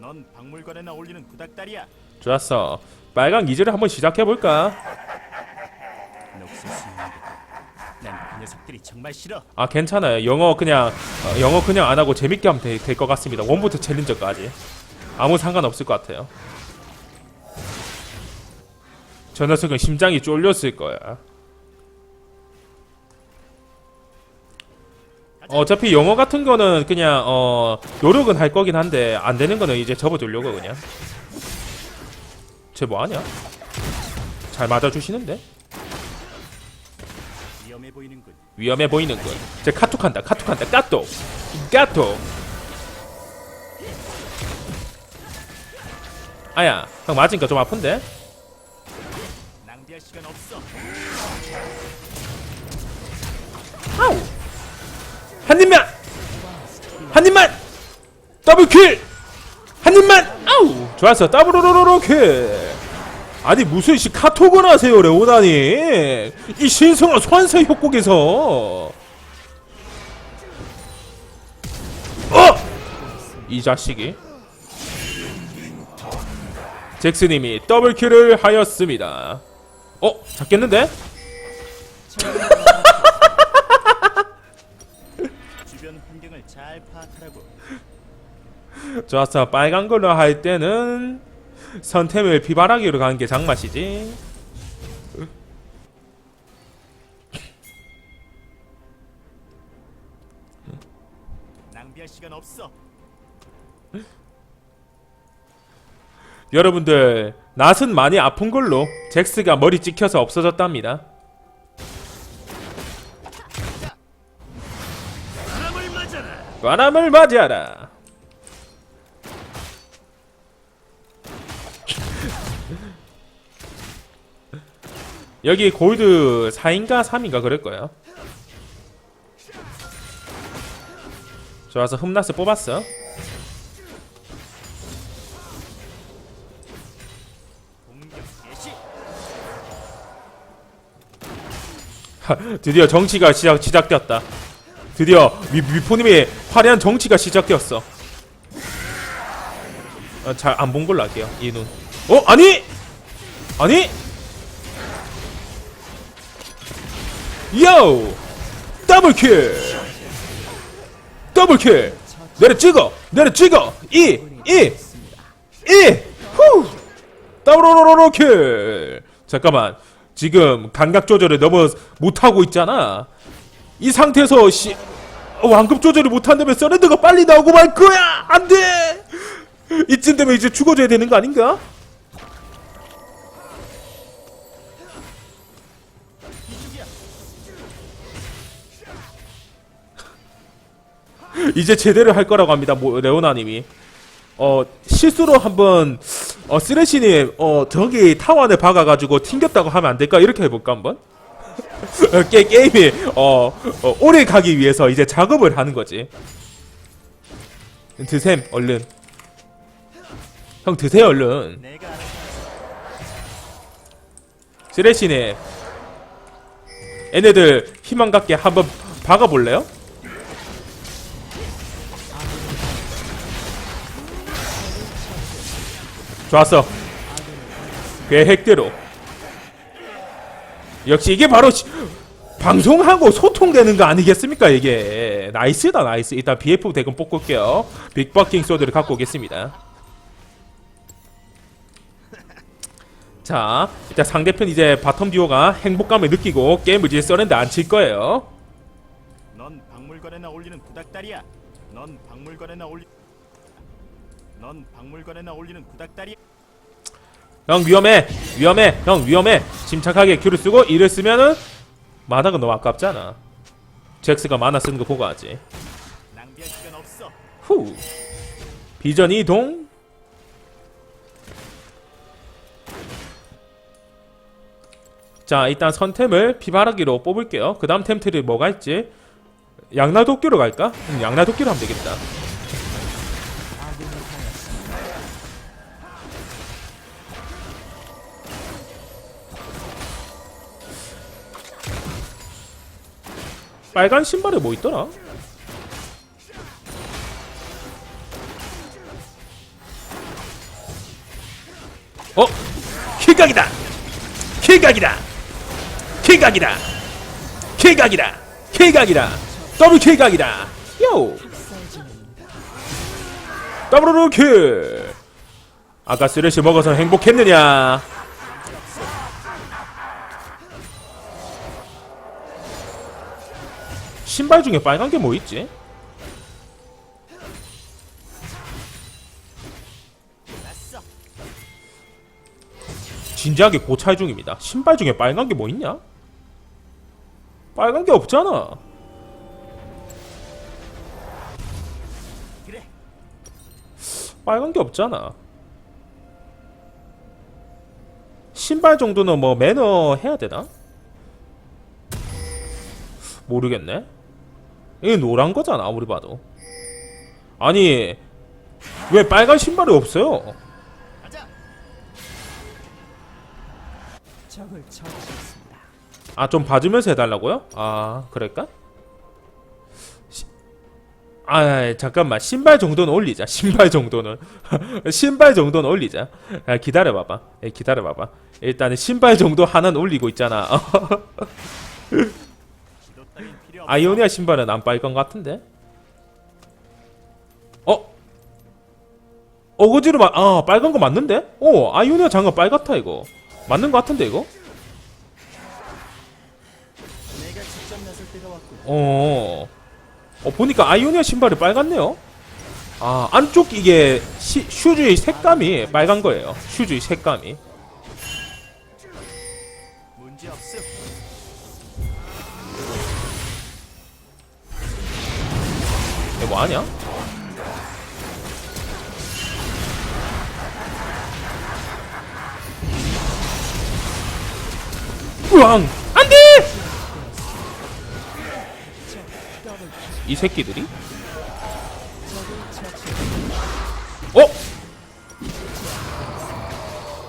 넌 박물관에나 올리는 구닥다리야. 좋았어. 빨강 기절을 한번 시작해 볼까? 난그 녀석들이 정말 싫어. 아 괜찮아요. 영어 그냥 어, 영어 그냥 안 하고 재밌게 하면 될 것 같습니다. 원부터 챌린저까지 아무 상관 없을 것 같아요. 저 녀석은 심장이 쫄렸을 거야. 어차피 영어 같은 거는 그냥 어 노력은 할 거긴 한데 안 되는 거는 이제 접어두려고 그냥. 쟤 뭐하냐? 잘 맞아주시는데? 위험해 보이는군. 위험해 보이는군. 제 카톡한다. 카톡한다. 까톡. 까톡. 아야, 형 맞으니까 좀 아픈데? 낭비할 시간 없어. 한 입만. 한 입만. 더블 킬. 한 입만. 아우. 좋았어. 더블로로로 킬. 아니 무슨 씨 카톡을 하세요 레오나니 이 신성한 소환사 협곡에서 어! 이 자식이 잭스님이 더블킬을 하였습니다 어? 잡겠는데? 잘 파악하라고. 좋았어 빨간 걸로 할 때는 선템을 비바라기로 가는 게 장맛이지 낭비할 시간 없어. 여러분들 낫은 많이 아픈 걸로 잭스가 머리 찍혀서 없어졌답니다 바람을 맞이하라 여기 골드 4인가 3인가 그럴 거예요 좋아서 흠나스 뽑았어. 드디어 정치가 시작, 시작되었다. 드디어 미, 미포님의 화려한 정치가 시작되었어. 어, 잘안 본 걸로 할게요. 이 눈. 어? 아니? 아니? 요! 더블킬! 더블킬! 내려 찍어! 내려 찍어! 이! 이! 이! 후! 더블로로로 킬! 잠깐만. 지금 감각 조절을 너무 못하고 있잖아. 이 상태에서 시, 어, 완급 조절을 못한다면 서렌더가 빨리 나오고 말 거야! 안 돼! 이쯤 되면 이제 죽어줘야 되는 거 아닌가? 이제 제대로 할 거라고 합니다. 뭐, 레오나님이. 어 실수로 한번 어 쓰레시님 어 저기 타원에 박아가지고 튕겼다고 하면 안 될까 이렇게 해볼까 한번 어, 게, 게임이 어, 어 오래 가기 위해서 이제 작업을 하는 거지. 드셈 얼른. 형 드세요 얼른. 쓰레시님 얘네들 희망 갖게 한번 박아볼래요? 좋았어. 계획대로 역시 이게 바로 시- 방송하고 소통되는 거 아니겠습니까 이게 나이스다 나이스 일단 BF 대금 뽑고 올게요 빅버킹 소드를 갖고 오겠습니다 자 일단 상대편 이제 바텀 듀오가 행복감을 느끼고 게임을 이제 써낸데 안 칠 거예요 넌 박물관에나 올리는 구닥다리야. 넌 박물관에나 올리. 넌 박물관에나 올리는 구닥다리. 형 위험해. 위험해. 형 위험해. 침착하게 큐를 쓰고 이를 쓰면은 마다가 너무 아깝잖아. 잭스가 만화 쓰는 거 보고 하지. 후. 비전 이동. 자 일단 선템을 피바라기로 뽑을게요. 그 다음 템트리 뭐가 있지? 양날 도끼로 갈까? 응, 양날 도끼로 하면 되겠다 빨간 신발에 뭐 있더라? 어? 킬각이다! 킬각이다! 킬각이다! 킬각이다! 킬각이다! 더블 킬각이다! 요! 더블로 킬! 아까 쓰레쉬 먹어서 행복했느냐? 신발 중에 빨간 게 뭐 있지? 진지하게 고찰 중입니다. 신발 중에 빨간 게 뭐 있냐? 빨간 게 없잖아. 빨간 게 없잖아. 신발 정도는 뭐 매너 해야 되나? 모르겠네. 이게 노란 거잖아 아무리 봐도. 아니 왜 빨간 신발이 없어요? 가자. 적을 처치했습니다. 아 좀 봐주면서 해달라고요? 아 그럴까? 시... 아 잠깐만 신발 정도는 올리자 신발 정도는 신발 정도는 올리자 아, 기다려봐봐 예, 기다려봐봐 일단은 신발 정도 하나는 올리고 있잖아. 아이오니아 신발은 안 빨간 것 같은데 어? 어거지로 마... 아 빨간 거 맞는데? 어 아이오니아 장갑 빨갛다 이거 맞는 것 같은데 이거? 어, 어 보니까 아이오니아 신발이 빨갛네요. 아 안쪽 이게 시, 슈즈의 색감이 빨간 거예요. 슈즈의 색감이. 하냐? 으앙 안 돼! 이 새끼들이? 어?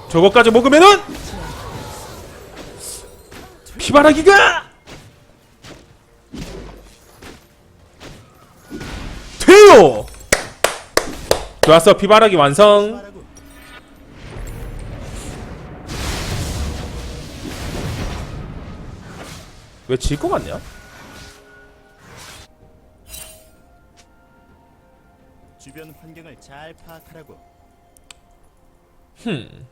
저거까지 먹으면은 피바라기가 좋았어 피바라기 완성. 왜 질 것 같냐? 주변 환경을 잘 파악하라고. 흠.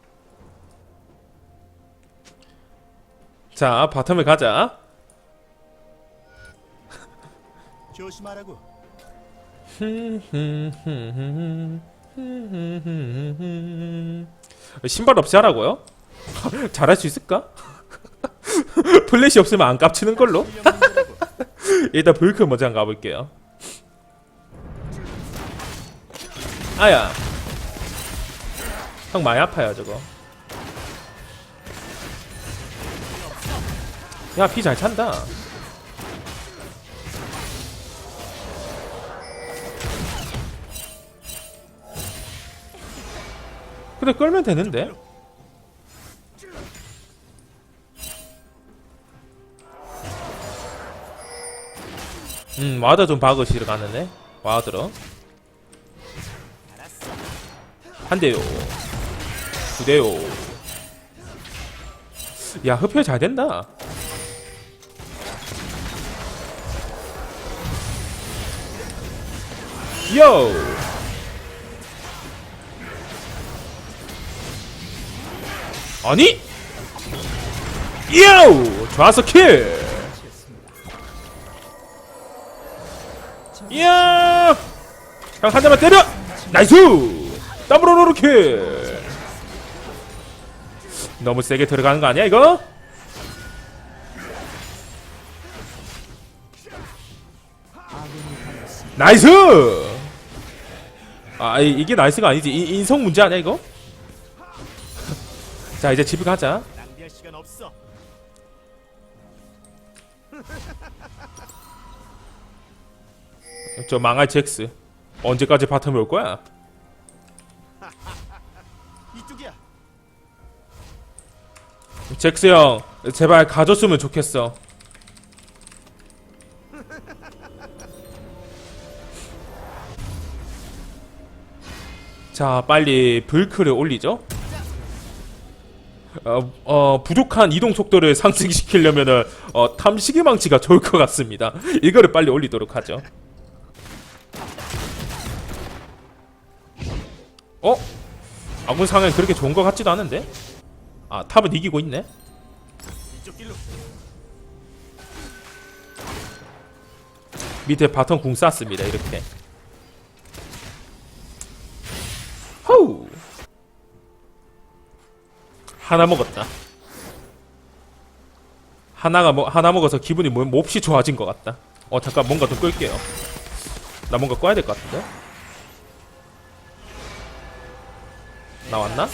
자 바텀을 가자. 조심하라고. 신발 없이 하라고요? 잘할 수 있을까? 플래시 없으면 안 깝치는 걸로. 일단 불크 먼저 한번 가볼게요. 아야. 형 많이 아파요 저거. 야 피 잘 찬다. 근데 끌면 되는데? 음 와드 좀 박으시러 가는데? 와드로. 한 대요. 두 대요. 야 흡혈 잘 된다. 요 아니? 요 좋았어 킬! 이야! 형한 대만 때려! 나이스! 더블로로 킬! 너무 세게 들어가는 거 아니야 이거? 나이스! 아 이, 이게 나이스가 아니지. 이, 인성 문제 아니야 이거? 자 이제 집에 가자 낭비할 시간 없어. 저 망할 잭스 언제까지 바텀에 올 거야? 이쪽이야. 잭스 형 제발 가줬으면 좋겠어 자 빨리 불크를 올리죠 어, 어, 부족한 이동 속도를 상승시키려면은 어, 탐식의 망치가 좋을 것 같습니다. 이거를 빨리 올리도록 하죠. 어? 아군 상황 그렇게 좋은 것 같지도 않은데? 아 탑은 이기고 있네. 밑에 바텀 궁 쐈습니다. 이렇게. 호우. 하나 먹었다. 하나가 뭐 하나 먹어서 기분이 뭐, 몹시 좋아진 것 같다. 어 잠깐 뭔가 좀 끌게요. 나 뭔가 꺼야 될 것 같은데. 나왔나?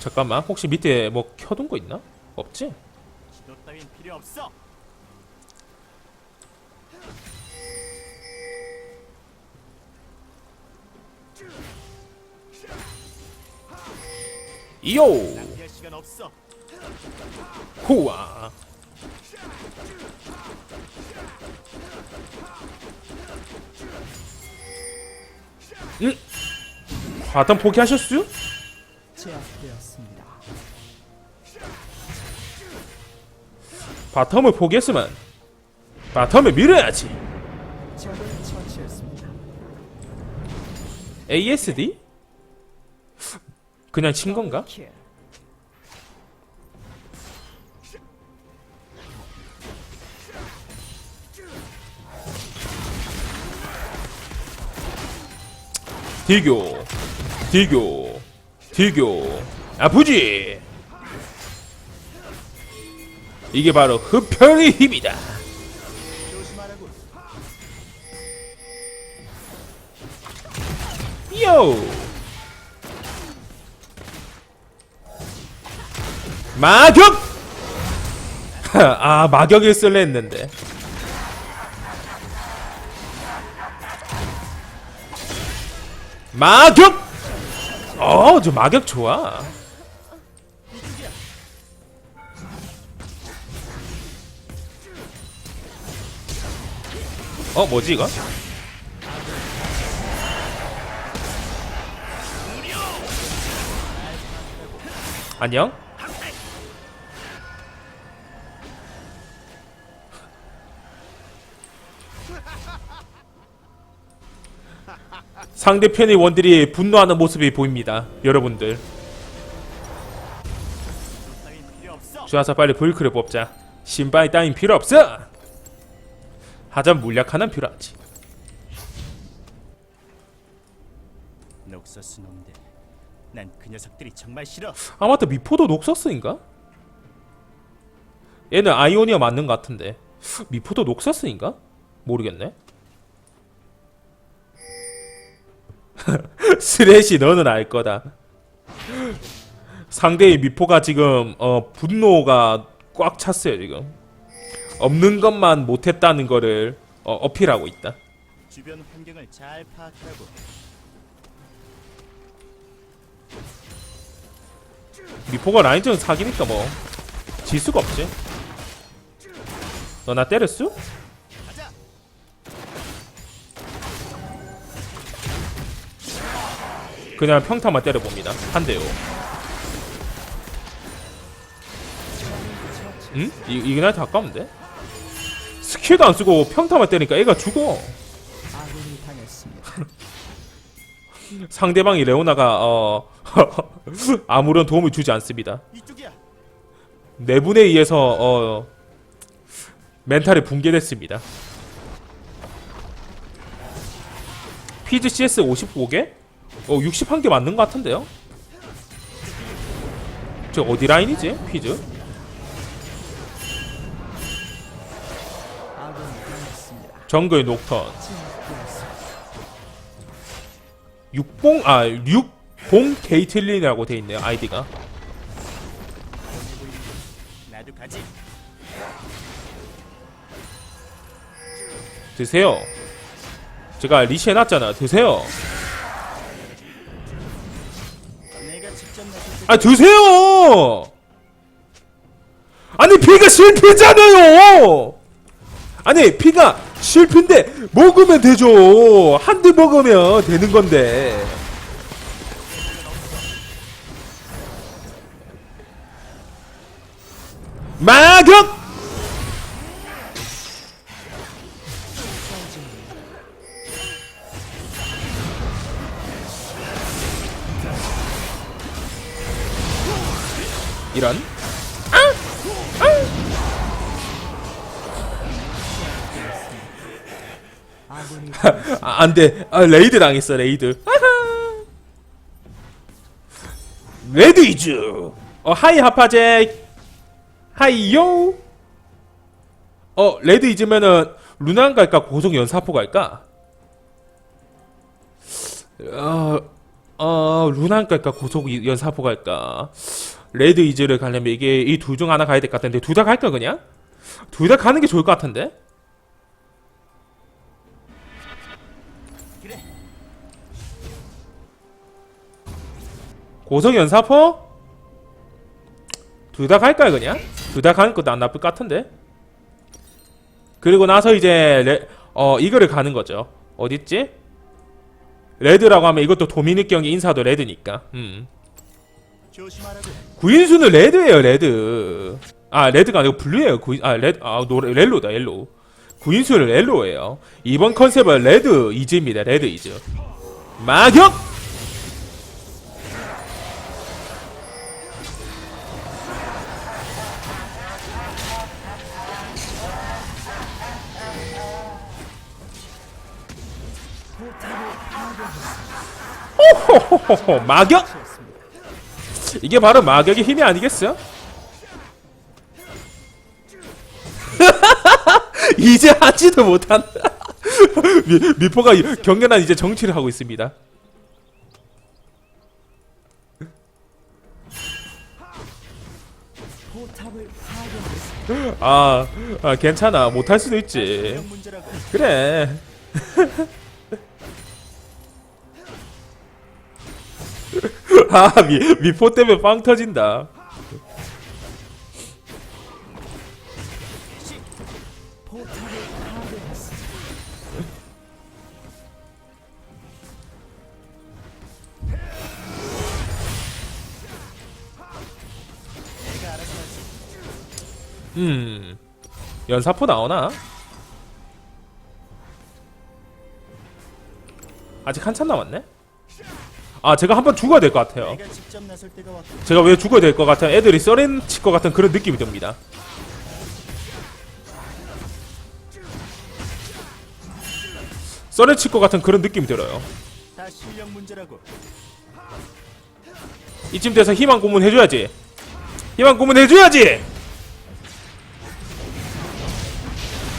잠깐만 혹시 밑에 뭐 켜둔 거 있나? 없지? 이요. 후아 음? 바텀 포기하셨어요? 제압되었습니다. 바텀을 포기했으면 바텀을 밀어야지 ASD? 그냥 친 건가? 킬. 딜교 딜교 딜교 아프지 이게 바로 흡혈의 힘이다 요 마격 아 마격을 쓸래 했는데. 마격 어저 마격 좋아. 어 뭐지 이거 안녕 상대편의 원들이 분노하는 모습이 보입니다 여러분들. 좋아서 빨리 불크를 뽑자 신바이 따윈 필요 없어 하자면 물약 하나는 필요하지 녹서스 놈들. 난 그 녀석들이 정말 싫어. 아 맞다 미포도 녹서스인가? 얘는 아이오니아 맞는 것 같은데 미포도 녹서스인가? 모르겠네 스레시 너는 알 거다 상대의 미포가 지금 어 분노가 꽉 찼어요 지금 없는 것만 못했다는 거를 어, 어필하고 있다 주변 환경을 잘 파악하라고. 미포가 라인전 사기니까 뭐 질 수가 없지 너 나 때렸어? 그냥 평타만 때려봅니다. 한 대요. 응? 이, 이그나이트 아까운데? 스킬도 안 쓰고 평타만 때리니까 애가 죽어. 상대방이 레오나가 어 아무런 도움을 주지 않습니다. 내분에 의해서 어 멘탈이 붕괴됐습니다. 피즈 CS 55개? 어 61개 맞는 것 같은데요? 저 어디 라인이지? 피즈? 정글 녹턴. 육봉 아 육봉 게이틀린이라고 돼 있네요 아이디가. 드세요. 제가 리시 해놨잖아 드세요. 아 드세요! 아니 비가 실패잖아요! 아니 피가 실핀데 먹으면 되죠. 한 대 먹으면 되는 건데 안 돼. 아, 레이드 당했어, 레이드. 아하. 레드 이즈. 어, 하이 하파제. 하이요. 어, 레드 이즈면은 루난 갈까 고속 연사포 갈까? 어, 어, 루난 갈까 고속 이- 연사포 갈까? 레드 이즈를 가려면 이게 이 둘 중 하나 가야 될 것 같은데 둘 다 갈까 그냥? 둘 다 가는 게 좋을 것 같은데? 고성 연사포? 둘 다 갈까요 그냥? 둘 다 가는 것도 안 나쁠 것 같은데? 그리고 나서 이제 레, 어 이거를 가는 거죠 어딨지? 레드라고 하면 이것도 도미닉 경기 인사도 레드니까 음. 구인수는 레드예요 레드 아 레드가 아니고 블루예요 구인, 아 레드 아 노래 옐로다 옐로우 구인수는 옐로우예요 이번 컨셉은 레드 이즈입니다 레드 이즈 마격 호호호호 마격 이게 바로 마격의 힘이 아니겠어요? 이제 하지도 못한다. 미, 미포가 경연한 이제 정치를 하고 있습니다. 아, 아 괜찮아 못할 수도 있지. 그래. 아 미, 미포 때문에 빵 터진다. 음 연사포 나오나? 아직 한참 남았네. 아 제가 한번 죽어야 될 것 같아요. 제가 왜 죽어야 될 것 같은 애들이 썰인 칠것 같은 그런 느낌이 듭니다. 썰에 칠것 같은 그런 느낌이 들어요. 이쯤 돼서 희망 고문 해줘야지. 희망 고문 해줘야지.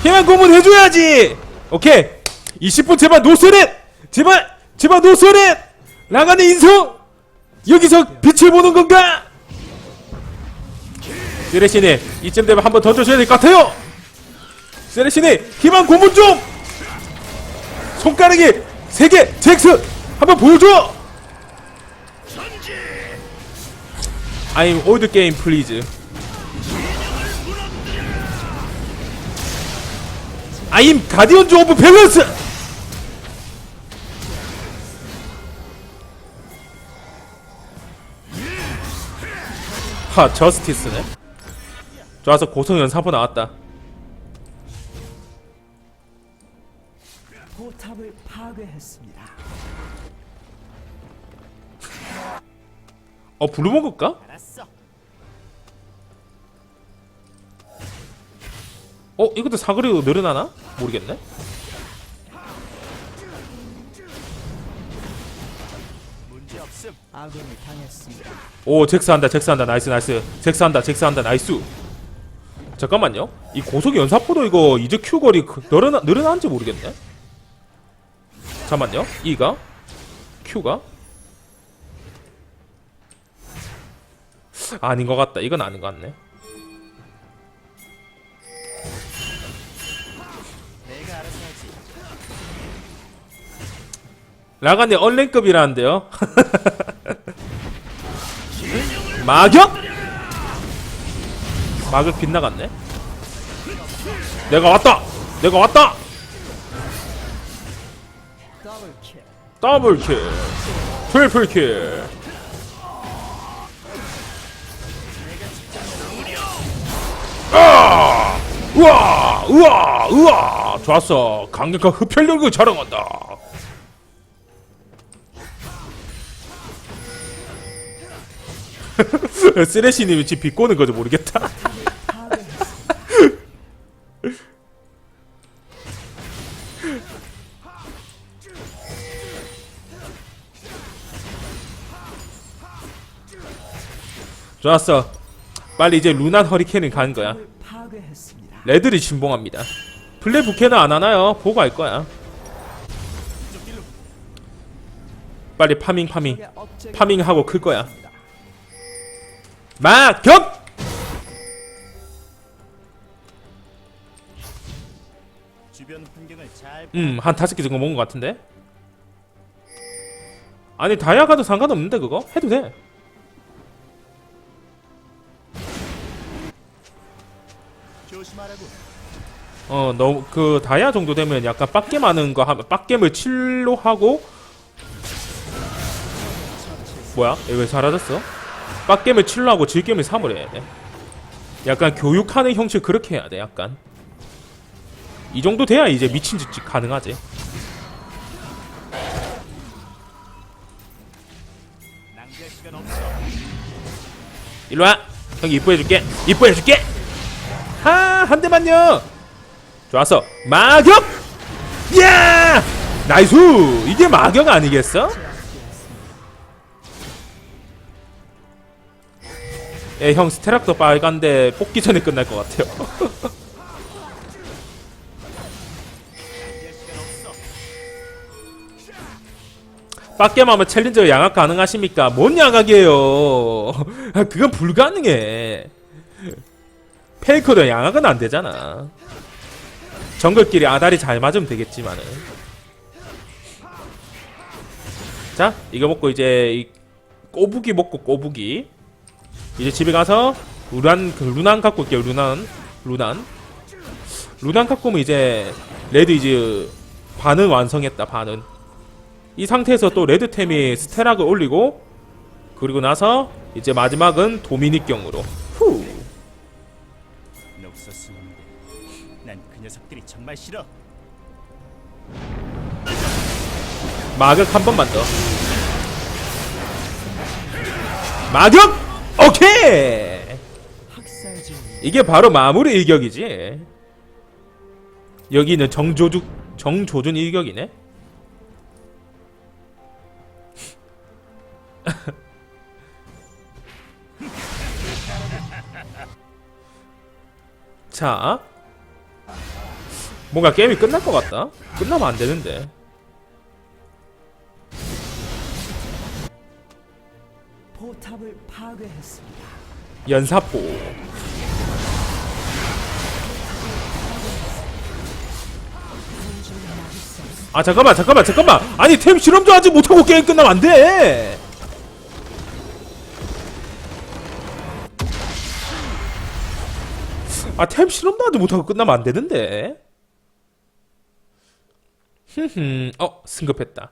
희망 고문 해줘야지. 오케이. 20분 제발 노스렛. 제발 제발 노스렛. 라간의 인성. 여기서 빛을 보는 건가? 세레시니 이쯤 되면 한번 던져줘야 될 것 같아요. 세레시니 희망 고문 좀. 손가락이 세 개 잭스 한번 보여줘. I'm old game. I'm 가디언즈 오브 밸런스. 하 저스티스네. 좋아서 고성연 사보 나왔다. 포탑을 파괴했습니다. 어 블루 먹을까? 알았어. 어 이것도 사거리로 늘어나나? 모르겠네. 아군이 당했습니다. 오 잭스 한다 잭스 한다. 나이스 나이스. 잭스 한다 잭스 한다. 나이스. 잠깐만요. 이 고속 연사포도 이거 이제 큐 거리 그- 늘어나, 늘어난지 모르겠네. 잠깐만요. 이가 큐가. 아닌 것 같다. 이건 아닌 것 같네 라간이 얼랭급이라는데요. 마격? 마격 빗나갔네. 내가 왔다! 내가 왔다! 더블킬. 트리플킬. 아! 우와! 우와! 우와! 좋았어. 강력한 흡혈력을 자랑한다 쓰레시님이 지금 비꼬는 거지 모르겠다. 좋았어 빨리 이제 루난 허리케인 가는 거야. 레들이 신봉합니다 플레 부캐는 안 하나요? 보고 할 거야 빨리 파밍 파밍 파밍하고 클 거야 마격! 주변 환경을 잘 음, 한 다섯 개 정도 먹은 것 같은데? 아니, 다이아 가도 상관없는데, 그거? 해도 돼. 조심하라고. 어, 너무, 그, 다이아 정도 되면 약간 빡겜 하는 거 하면, 빡겜을 칠로 하고, 뭐야? 얘 왜 사라졌어? 빡겜을 칠로 하고 질겜을 3을 해야 돼. 약간 교육하는 형식 그렇게 해야 돼, 약간. 이 정도 돼야 이제 미친 짓 가능하지. 낭비할 시간 없어. 일로 와. 형이 이뻐해줄게. 이뻐해줄게. 하, 한 대만요. 좋았어. 마격! 야! 나이스! 이게 마격 아니겠어? 예, 형 스테락도 빨간데 뽑기 전에 끝날 것 같아요. 빡겜 하면 챌린저 양악 가능하십니까? 뭔 양악이에요? 아, 그건 불가능해. 페이커도 양악은 안 되잖아. 정글끼리 아다리 잘 맞으면 되겠지만은. 자, 이거 먹고 이제 이 꼬부기 먹고 꼬부기. 이제 집에 가서 루난 그 루난 갖고 올게요. 루난 루난 루난 갖고 오면 이제 레드 이제 반은 완성했다. 반은. 이 상태에서 또 레드템이 스테락을 올리고 그리고 나서 이제 마지막은 도미닉경으로 후. 난그 녀석들이 정말 싫어. 마격 한 번만 더 마격 오케이. 이게 바로 마무리 일격이지. 여기는 정조주 정조준 일격이네. 자 뭔가 게임이 끝날 것 같다? 끝나면 안 되는데 포탑을 파괴했습니다. 연사포. 아 잠깐만 잠깐만 잠깐만. 아니 템 실험도 하지 못하고 게임 끝나면 안돼. 아템 실험도 하지 못하고 끝나면 안 되는데. 흠흠. 어 승급했다